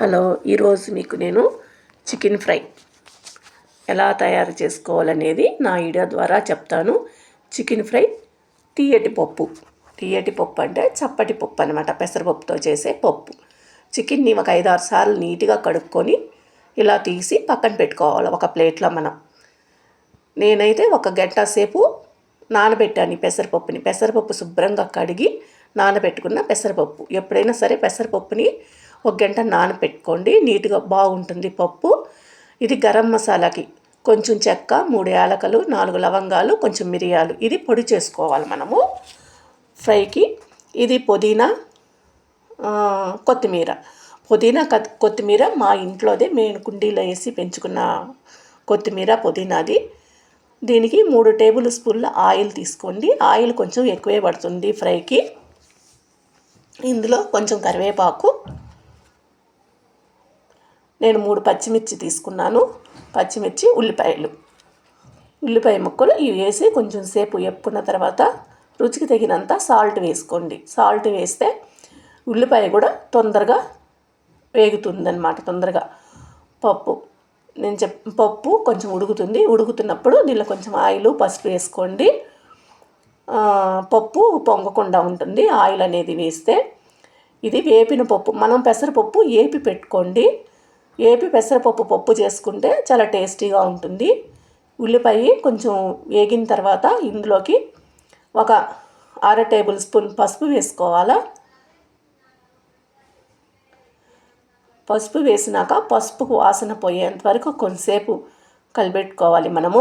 Hello ఈరోజు మీకు నేను చికెన్ ఫ్రై ఎలా తయారు చేసుకోవాలనేది నా వీడియో ద్వారా చెప్తాను. చికెన్ ఫ్రై తీయటి పప్పు. తీయటి పప్పు అంటే చప్పటి పప్పు అనమాట పెసరపప్పుతో చేసే పప్పు. చికెన్ని ఒక ఐదు ఆరు సార్లు నీట్గా కడుక్కొని ఇలా తీసి పక్కన పెట్టుకోవాలి ఒక ప్లేట్లో మనం. నేనైతే ఒక గంట సేపు నానబెట్టాను ఈ పెసరపప్పుని. పెసరపప్పు శుభ్రంగా కడిగి నానబెట్టుకున్న పెసరపప్పు. ఎప్పుడైనా సరే పెసరపప్పుని ఒక గంట నానపెట్టుకోండి. నీట్గా బాగుంటుంది పప్పు. ఇది గరం మసాలాకి కొంచెం చెక్క మూడు యాలకలు నాలుగు లవంగాలు కొంచెం మిరియాలు. ఇది పొడి చేసుకోవాలి మనము. ఫ్రైకి ఇది పుదీనా కొత్తిమీర. పుదీనా కొత్తిమీర మా ఇంట్లోదే మేము కుండీలో వేసి పెంచుకున్న కొత్తిమీర పుదీనాది. దీనికి మూడు టేబుల్ స్పూన్ల ఆయిల్ తీసుకోండి. ఆయిల్ కొంచెం ఎక్కువే పడుతుంది ఫ్రైకి. ఇందులో కొంచెం కరివేపాకు నేను మూడు పచ్చిమిర్చి తీసుకున్నాను. పచ్చిమిర్చి ఉల్లిపాయలు. ఉల్లిపాయ ముక్కలు ఇవి వేసి కొంచెం సేపు ఎప్పుకున్న తర్వాత రుచికి తగినంత సాల్ట్ వేసుకోండి. సాల్ట్ వేస్తే ఉల్లిపాయ కూడా తొందరగా వేగుతుందన్నమాట తొందరగా. పప్పు. నేను చెప్ పప్పు కొంచెం ఉడుకుతుంది. ఉడుకుతున్నప్పుడు దీనిలో కొంచెం ఆయిల్ పసుపు వేసుకోండి. పప్పు పొంగకుండా ఉంటుంది. ఆయిల్ అనేది వేస్తే ఇది వేపిన పప్పు. మనం పెసరపప్పు ఏపి పెట్టుకోండి. ఏపి పెసరపప్పు పప్పు చేసుకుంటే చాలా టేస్టీగా ఉంటుంది. ఉల్లిపాయ కొంచెం వేగిన తర్వాత ఇందులోకి ఒక అర టేబుల్ స్పూన్ పసుపు వేసుకోవాలా? పసుపు వేసినాక పసుపుకు వాసన పోయేంత వరకు కొంతసేపు కలిపెట్టుకోవాలి మనము.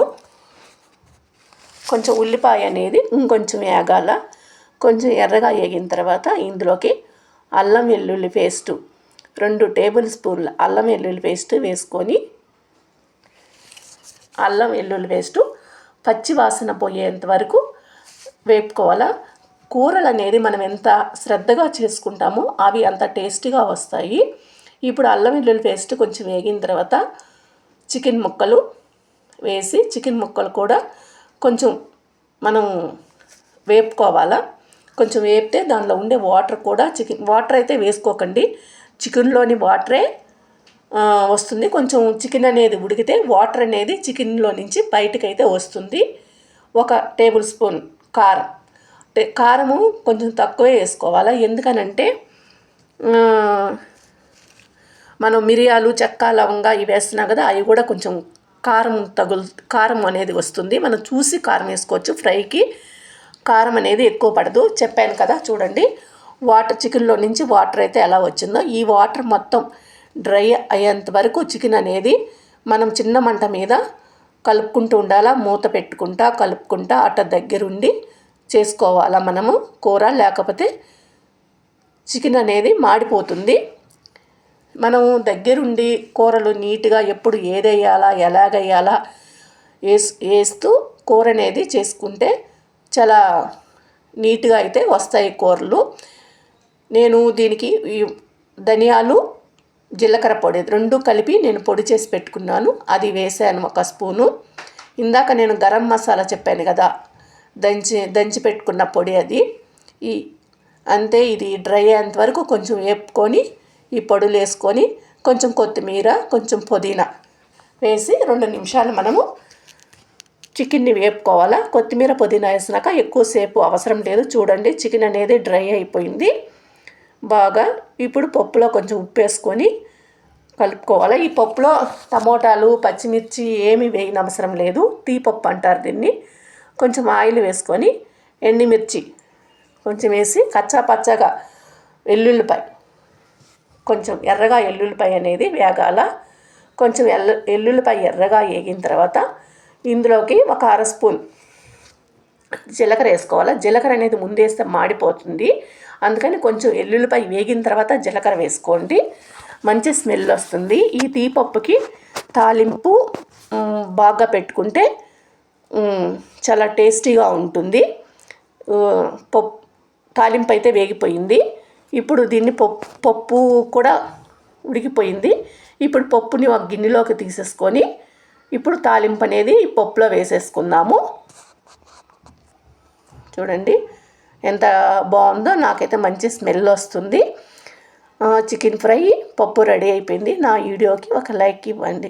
కొంచెం ఉల్లిపాయ అనేది ఇంకొంచెం వేగాల. కొంచెం ఎర్రగా వేగిన తర్వాత ఇందులోకి అల్లం వెల్లుల్లి పేస్టు రెండు టేబుల్ స్పూన్ల అల్లం వెల్లుల్లి పేస్ట్ వేసుకొని అల్లం వెల్లుల్లి పేస్టు పచ్చివాసన పోయేంత వరకు వేపుకోవాలా. కూరలు అనేది మనం ఎంత శ్రద్ధగా చేసుకుంటామో అవి అంత టేస్టీగా వస్తాయి. ఇప్పుడు అల్లం వెల్లుల్లి పేస్ట్ కొంచెం వేగిన తర్వాత చికెన్ ముక్కలు వేసి చికెన్ ముక్కలు కూడా కొంచెం మనం వేపుకోవాలా. కొంచెం వేపితే దానిలో ఉండే వాటర్ కూడా చికెన్ వాటర్ అయితే వేసుకోకండి. చికెన్లోని వాటరే వస్తుంది. కొంచెం చికెన్ అనేది ఉడికితే వాటర్ అనేది చికెన్లో నుంచి బయటకైతే వస్తుంది. ఒక టేబుల్ స్పూన్ కారం. కారము కొంచెం తక్కువే వేసుకోవాలా? ఎందుకనంటే మనం మిరియాలు చెక్క లవంగా ఇవి వేస్తున్నాం కదా అవి కూడా కొంచెం కారం తగులు కారం అనేది వస్తుంది. మనం చూసి కారం వేసుకోవచ్చు. ఫ్రైకి కారం అనేది ఎక్కువ పడదు. చెప్పాను కదా చూడండి. వాటర్ చికెన్లో నుంచి వాటర్ అయితే ఎలా వచ్చిందో. ఈ వాటర్ మొత్తం డ్రై అయ్యేంత వరకు చికెన్ అనేది మనం చిన్న మంట మీద కలుపుకుంటూ ఉండాలా. మూత పెట్టుకుంటా కలుపుకుంటా అట్ట దగ్గరుండి చేసుకోవాలా మనము కూర. లేకపోతే చికెన్ అనేది మాడిపోతుంది. మనము దగ్గరుండి కూరలు నీట్గా ఎప్పుడు ఏదేయాలా ఎలాగేయాలా వేస్ వేస్తూ కూర అనేది చేసుకుంటే చాలా నీట్గా అయితే వస్తాయి కూరలు. నేను దీనికి ధనియాలు జీలకర్ర పొడి రెండు కలిపి నేను పొడి చేసి పెట్టుకున్నాను. అది వేసాను ఒక స్పూను. ఇందాక నేను గరం మసాలా చెప్పాను కదా దంచి దంచి పెట్టుకున్న పొడి అది. ఈ అంతే ఇది డ్రై అయ్యేంత వరకు కొంచెం వేపుకొని ఈ పొడులు వేసుకొని కొంచెం కొత్తిమీర కొంచెం పుదీనా వేసి రెండు నిమిషాలు మనము చికెన్ని వేపుకోవాలా. కొత్తిమీర పుదీనా వేసినాక ఎక్కువసేపు అవసరం లేదు. చూడండి చికెన్ అనేది డ్రై అయిపోయింది. బాగా ఇప్పుడు పప్పులో కొంచెం ఉప్పు వేసుకొని కలుపుకోవాలి. ఈ పప్పులో టమోటాలు పచ్చిమిర్చి ఏమి వేయనవసరం లేదు. తీపప్పు అంటారు దీన్ని. కొంచెం ఆయిల్ వేసుకొని ఎండిమిర్చి కొంచెం వేసి కచ్చా పచ్చగా వెల్లుల్లిపాయ కొంచెం ఎర్రగా ఎల్లుల్లిపాయ అనేది వేగాల. కొంచెం ఎల్లు ఎల్లుల్లిపాయ ఎర్రగా వేగిన తర్వాత ఇందులోకి ఒక అర స్పూన్ జీలకర్ర వేసుకోవాలి? జీలకర్ర అనేది ముందేస్తే మాడిపోతుంది. అందుకని కొంచెం ఎల్లుల్లిపాయ వేగిన తర్వాత జీలకర్ర వేసుకోండి. మంచి స్మెల్ వస్తుంది. ఈ తీపప్పుకి తాలింపు బాగా పెట్టుకుంటే చాలా టేస్టీగా ఉంటుంది. పప్పు తాలింపు అయితే వేగిపోయింది. ఇప్పుడు దీన్ని పప్పు పప్పు కూడా ఉడికిపోయింది. ఇప్పుడు పప్పుని ఒక గిన్నెలోకి తీసేసుకొని ఇప్పుడు తాలింపు అనేది పప్పులో వేసేసుకుందాము. చూడండి. ఎంత బాగుందో నాకైతే మంచి స్మెల్ వస్తుంది. చికెన్ ఫ్రై పప్పు రెడీ అయిపోయింది. నా వీడియోకి ఒక లైక్ ఇవ్వండి.